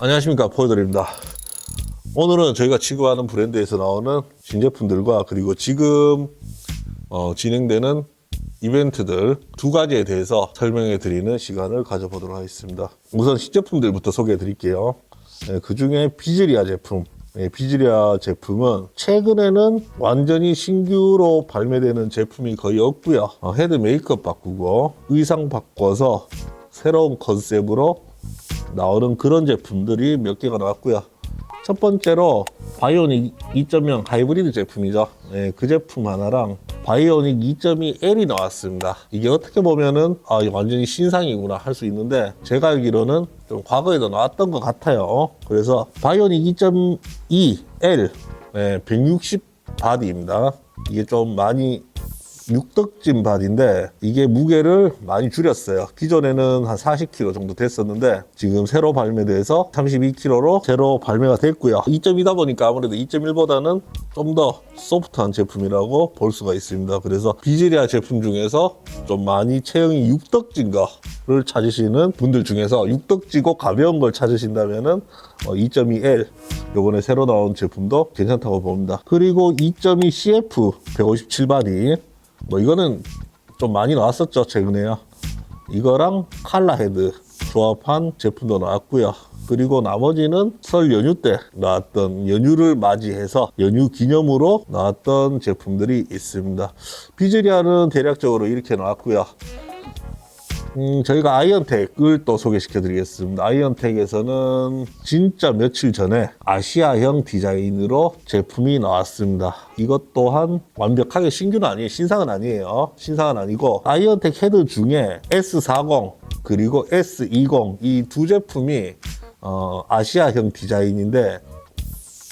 안녕하십니까 포여드립니다. 오늘은 저희가 취급하는 브랜드에서 나오는 신제품들과 그리고 지금 어, 진행되는 이벤트들 두 가지에 대해서 설명해 드리는 시간을 가져보도록 하겠습니다. 우선 신제품들부터 소개해 드릴게요. 그 중에 비즈리아 제품 네, 비즈리아 제품은 최근에는 완전히 신규로 발매되는 제품이 거의 없고요 어, 헤드 메이크업 바꾸고 의상 바꿔서 새로운 컨셉으로 나오는 그런 제품들이 몇 개가 나왔고요. 첫 번째로 바이오닉 2.0 하이브리드 제품이죠. 네, 그 제품 하나랑 바이오닉 2.2 L이 나왔습니다. 이게 어떻게 보면은 아, 완전히 신상이구나 할 수 있는데 제가 알기로는 좀 과거에도 나왔던 것 같아요. 그래서 바이오닉 2.2 L 네, 160 바디입니다. 이게 좀 많이 육덕진 바디인데 이게 무게를 많이 줄였어요. 기존에는 한 40kg 정도 됐었는데 지금 새로 발매돼서 32kg로 새로 발매가 됐고요. 2.2다 보니까 아무래도 2.1보다는 좀 더 소프트한 제품이라고 볼 수가 있습니다. 그래서 비즈리아 제품 중에서 좀 많이 체형이 육덕진 거를 찾으시는 분들 중에서 육덕지고 가벼운 걸 찾으신다면은 2.2L 요번에 새로 나온 제품도 괜찮다고 봅니다. 그리고 2.2 CF 157바디 뭐 이거는 좀 많이 나왔었죠 최근에요 이거랑 칼라 헤드 조합한 제품도 나왔고요. 그리고 나머지는 설 연휴 때 나왔던 연휴를 맞이해서 연휴 기념으로 나왔던 제품들이 있습니다. 비즈리아는 대략적으로 이렇게 나왔고요 음, 저희가 아이언텍을 또 소개시켜 드리겠습니다. 아이언텍에서는 진짜 며칠 전에 아시아형 디자인으로 제품이 나왔습니다. 이것 또한 완벽하게 신규는 아니에요. 신상은 아니에요. 신상은 아니고 아이언텍 헤드 중에 S40 그리고 S20 이 두 제품이 어, 아시아형 디자인인데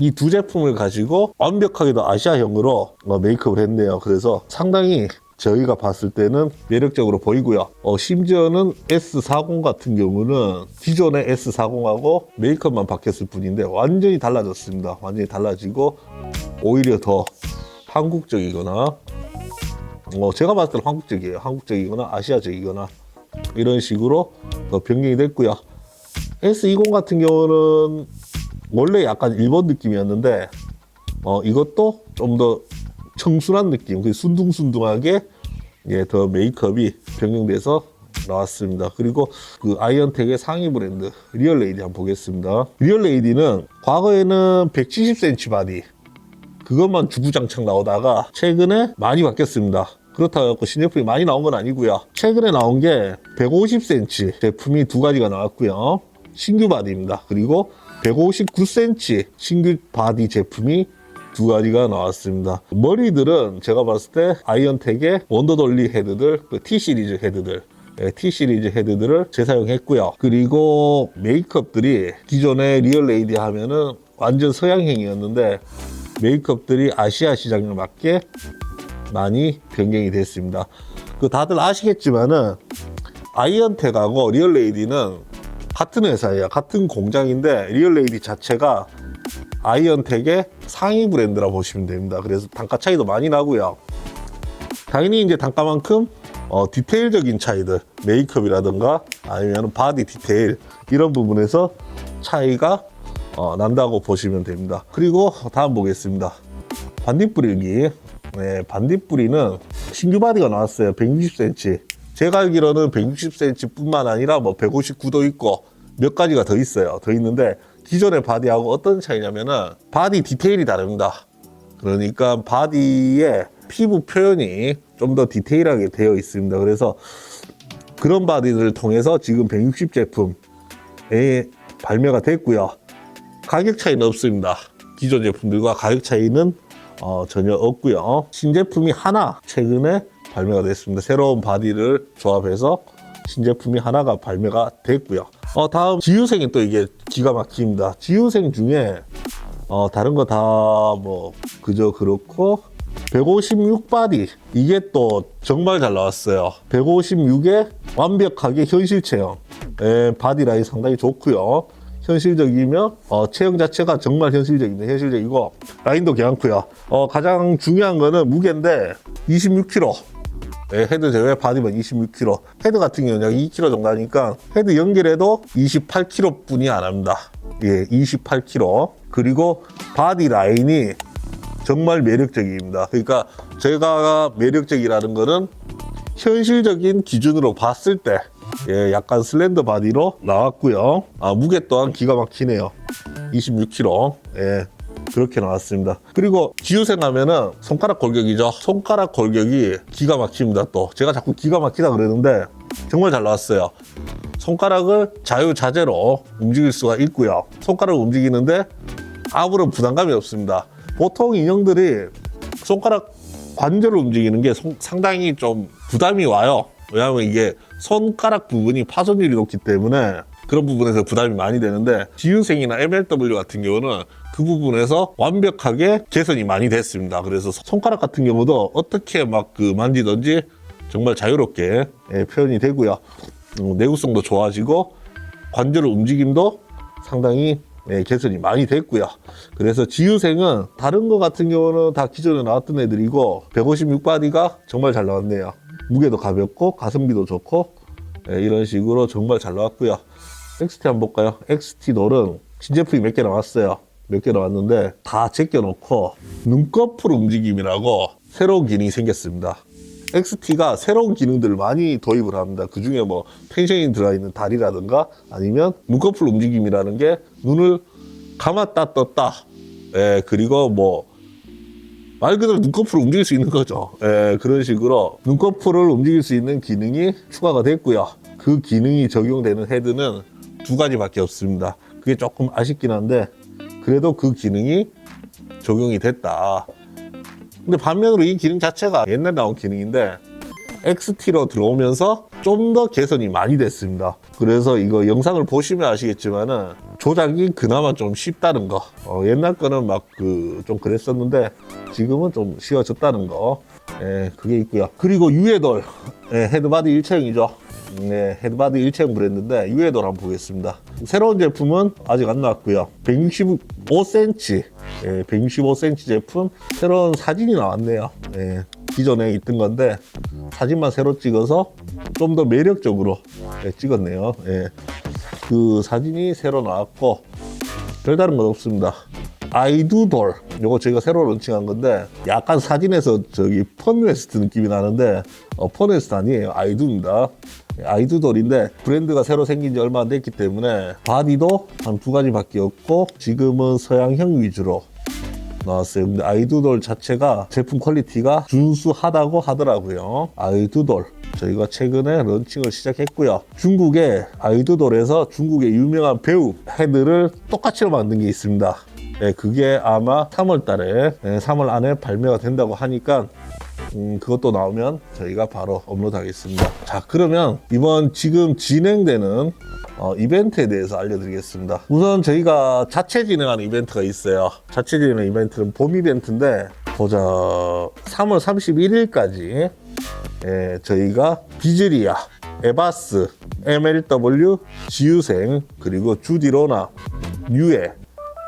이두 제품을 가지고 완벽하게 도 아시아형으로 어, 메이크업을 했네요. 그래서 상당히 저희가 봤을 때는 매력적으로 보이고요. 어, 심지어는 S40 같은 경우는 기존의 S40하고 메이크업만 바뀌었을 뿐인데 완전히 달라졌습니다. 완전히 달라지고 오히려 더 한국적이거나 어, 제가 봤을 때는 한국적이에요. 한국적이거나 아시아적이거나 이런 식으로 더 변경이 됐고요. S20 같은 경우는 원래 약간 일본 느낌이었는데 어, 이것도 좀 더 청순한 느낌, 그 순둥순둥하게 예, 더 메이크업이 변경돼서 나왔습니다. 그리고 그 아이언텍의 상위 브랜드 리얼레이디 한번 보겠습니다. 리얼레이디는 과거에는 170cm 바디 그것만 주구장창 나오다가 최근에 많이 바뀌었습니다. 그렇다고 해서 신제품이 많이 나온 건 아니고요. 최근에 나온 게 150cm 제품이 두 가지가 나왔고요. 신규 바디입니다. 그리고 159cm 신규 바디 제품이 두 가지가 나왔습니다. 머리들은 제가 봤을 때 아이언텍의 원더돌리 헤드들, 그 T 시리즈 헤드들, 예, T 시리즈 헤드들을 재사용했고요. 그리고 메이크업들이 기존의 리얼 레이디 하면은 완전 서양형이었는데 메이크업들이 아시아 시장에 맞게 많이 변경이 됐습니다. 그 다들 아시겠지만은 아이언텍하고 리얼레이디는 같은 회사예요. 같은 공장인데 리얼레이디 자체가 아이언텍의 상위 브랜드라 보시면 됩니다. 그래서 단가 차이도 많이 나고요. 당연히 이제 단가만큼 어, 디테일적인 차이들, 메이크업이라든가 아니면 바디 디테일 이런 부분에서 차이가 어, 난다고 보시면 됩니다. 그리고 다음 보겠습니다. 반딧 뿌리기. 네, 반딧 뿌리는 신규 바디가 나왔어요. 160cm. 제가 알기로는 160cm 뿐만 아니라 뭐 159도 있고 몇 가지가 더 있어요. 더 있는데 기존의 바디하고 어떤 차이냐면은 바디 디테일이 다릅니다. 그러니까 바디의 피부 표현이 좀 더 디테일하게 되어 있습니다. 그래서 그런 바디들을 통해서 지금 160 제품에 발매가 됐고요. 가격 차이는 없습니다. 기존 제품들과 가격 차이는 어, 전혀 없고요. 신제품이 하나 최근에 발매가 됐습니다. 새로운 바디를 조합해서 신제품이 하나가 발매가 됐고요. 어, 다음 지유생이 또 이게 기가 막힙니다. 지유생 중에 어, 다른 거 다 뭐 그저 그렇고 156 바디 이게 또 정말 잘 나왔어요. 156에 완벽하게 현실 체형 예, 바디 라인 상당히 좋고요. 현실적이며 어, 체형 자체가 정말 현실적입니다. 현실적이고 라인도 괜찮고요. 어, 가장 중요한 거는 무게인데 26kg. 예, 헤드 제외 바디만 26kg. 헤드 같은 경우는 약 2kg 정도 하니까 헤드 연결해도 28kg 뿐이 안 합니다. 예, 28kg. 그리고 바디 라인이 정말 매력적입니다. 그러니까 제가 매력적이라는 거는 현실적인 기준으로 봤을 때 예, 약간 슬렌더 바디로 나왔고요. 아, 무게 또한 기가 막히네요. 26kg. 예. 그렇게 나왔습니다. 그리고 지우생 하면은 손가락 골격이죠. 손가락 골격이 기가 막힙니다. 또 제가 자꾸 기가 막히다 그러는데 정말 잘 나왔어요. 손가락을 자유자재로 움직일 수가 있고요. 손가락을 움직이는데 아무런 부담감이 없습니다. 보통 인형들이 손가락 관절을 움직이는 게 송- 상당히 좀 부담이 와요. 왜냐하면 이게 손가락 부분이 파손율이 높기 때문에 그런 부분에서 부담이 많이 되는데 지유생이나 MLW 같은 경우는 그 부분에서 완벽하게 개선이 많이 됐습니다. 그래서 손가락 같은 경우도 어떻게 막 그 만지든지 정말 자유롭게 예, 표현이 되고요. 음, 내구성도 좋아지고 관절 움직임도 상당히 예, 개선이 많이 됐고요. 그래서 지유생은 다른 거 같은 경우는 다 기존에 나왔던 애들이고 156바디가 정말 잘 나왔네요. 무게도 가볍고 가성비도 좋고 예, 이런 식으로 정말 잘 나왔고요. XT 한번 볼까요? XT 돌은 신제품이 몇 개 나왔어요. 몇 개 나왔는데 다 제껴놓고 눈꺼풀 움직임이라고 새로운 기능이 생겼습니다. XT가 새로운 기능들을 많이 도입을 합니다. 그 중에 뭐 펜션이 들어있는 다리라든가 아니면 눈꺼풀 움직임이라는 게 눈을 감았다 떴다. 예, 그리고 뭐 말 그대로 눈꺼풀을 움직일 수 있는 거죠. 예, 그런 식으로 눈꺼풀을 움직일 수 있는 기능이 추가가 됐고요. 그 기능이 적용되는 헤드는 두 가지밖에 없습니다. 그게 조금 아쉽긴 한데 그래도 그 기능이 적용이 됐다. 근데 반면으로 이 기능 자체가 옛날 나온 기능인데 XT로 들어오면서 좀 더 개선이 많이 됐습니다. 그래서 이거 영상을 보시면 아시겠지만은 조작이 그나마 좀 쉽다는 거. 어, 옛날 거는 막 그 좀 그랬었는데 지금은 좀 쉬워졌다는 거. 예, 그게 있고요. 그리고 유해돌 예, 헤드바디 일체형이죠. 네, 헤드바디 일체형 브랜드인데 유해돌 한번 보겠습니다. 새로운 제품은 아직 안 나왔고요. 165cm, 예, 165cm 제품 새로운 사진이 나왔네요. 예, 기존에 있던 건데 사진만 새로 찍어서 좀 더 매력적으로 예, 찍었네요. 예, 그 사진이 새로 나왔고 별다른 건 없습니다. 아이두돌 요거 저희가 새로 런칭한 건데 약간 사진에서 저기 펀웨스트 느낌이 나는데 어, 펀웨스트 아니에요 아이두입니다 아이두돌인데 브랜드가 새로 생긴 지 얼마 안 됐기 때문에 바디도 한 두 가지밖에 없고 지금은 서양형 위주로 나왔어요. 근데 아이두돌 자체가 제품 퀄리티가 준수하다고 하더라고요. 아이두돌. 저희가 최근에 런칭을 시작했고요. 중국의 아이두돌에서 중국의 유명한 배우 헤드를 똑같이 만든 게 있습니다. 네, 그게 아마 3월 달에, 네, 3월 안에 발매가 된다고 하니까 음, 그것도 나오면 저희가 바로 업로드 하겠습니다. 자, 그러면 이번 지금 진행되는 어, 이벤트에 대해서 알려드리겠습니다. 우선 저희가 자체 진행하는 이벤트가 있어요. 자체 진행 이벤트는 봄 이벤트인데, 보자. 3월 31일까지, 예, 저희가 비즈리아, 에바스, MLW, 지유생, 그리고 주디로나, 뉴에,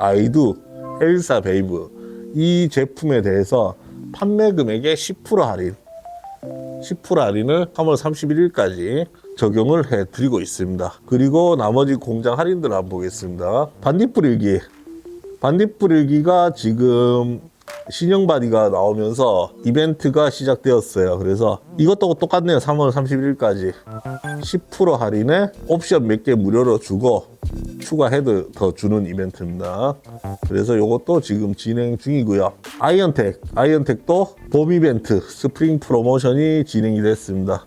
아이두, 엘사 베이브, 이 제품에 대해서 판매 금액의 10% 할인, 10% 할인을 3월 31일까지 적용을 해 드리고 있습니다. 그리고 나머지 공장 할인들 한번 보겠습니다. 반딧불 일기. 반딧불 일기가 지금 신형 바디가 나오면서 이벤트가 시작되었어요. 그래서 이것도 똑같네요. 3월 31일까지 10% 할인에 옵션 몇 개 무료로 주고 추가 헤드 더 주는 이벤트입니다. 그래서 이것도 지금 진행 중이고요. 아이언텍, 아이언텍도 봄 이벤트 스프링 프로모션이 진행이 됐습니다.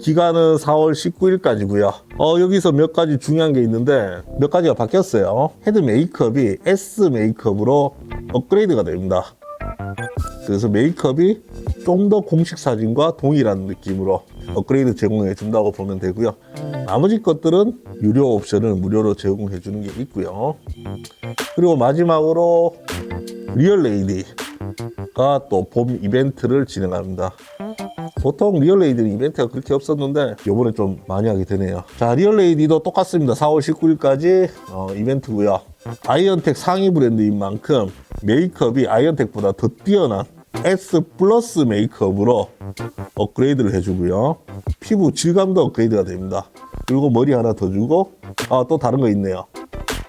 기간은 4월 19일까지고요. 어, 여기서 몇 가지 중요한 게 있는데 몇 가지가 바뀌었어요. 헤드 메이크업이 S 메이크업으로 업그레이드가 됩니다. 그래서 메이크업이 좀 더 공식 사진과 동일한 느낌으로 업그레이드 제공해 준다고 보면 되고요. 나머지 것들은 유료 옵션을 무료로 제공해 주는 게 있고요. 그리고 마지막으로 리얼 레이디가 또 봄 이벤트를 진행합니다. 보통 리얼레이디는 이벤트가 그렇게 없었는데 요번에 좀 많이 하게 되네요 자 리얼레이디도 똑같습니다 4월 19일까지 어, 이벤트고요 아이언텍 상위 브랜드인 만큼 메이크업이 아이언텍보다 더 뛰어난 S 플러스 메이크업으로 업그레이드를 해주고요. 피부 질감도 업그레이드가 됩니다. 그리고 머리 하나 더 주고, 아, 또 다른 거 있네요.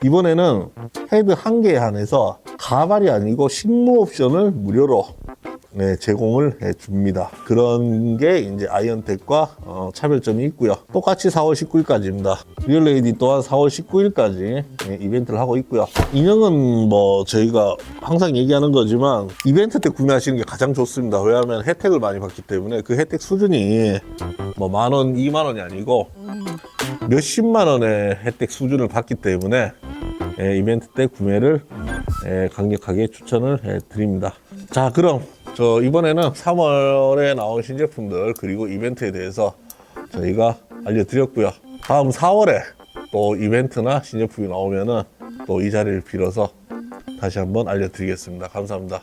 이번에는 헤드 한 개에 한해서 가발이 아니고 식무 옵션을 무료로 네, 제공을 해 줍니다. 그런 게 이제 아이언텍과 어, 차별점이 있고요. 똑같이 4월 19일까지입니다. 리얼레이디 또한 4월 19일까지 네, 이벤트를 하고 있고요. 인형은 뭐 저희가 항상 얘기하는 거지만 이벤트 때 구매하시는 게 가장 좋습니다. 왜냐하면 혜택을 많이 받기 때문에 그 혜택 수준이 뭐 만 원, 이만 원이 아니고 몇십만 원의 혜택 수준을 받기 때문에 예, 이벤트 때 구매를 예, 강력하게 추천을 해 드립니다. 자, 그럼 저 이번에는 3월에 나온 신제품들 그리고 이벤트에 대해서 저희가 알려드렸고요. 다음 4월에 또 이벤트나 신제품이 나오면은 또 이 자리를 빌어서 다시 한번 알려드리겠습니다. 감사합니다.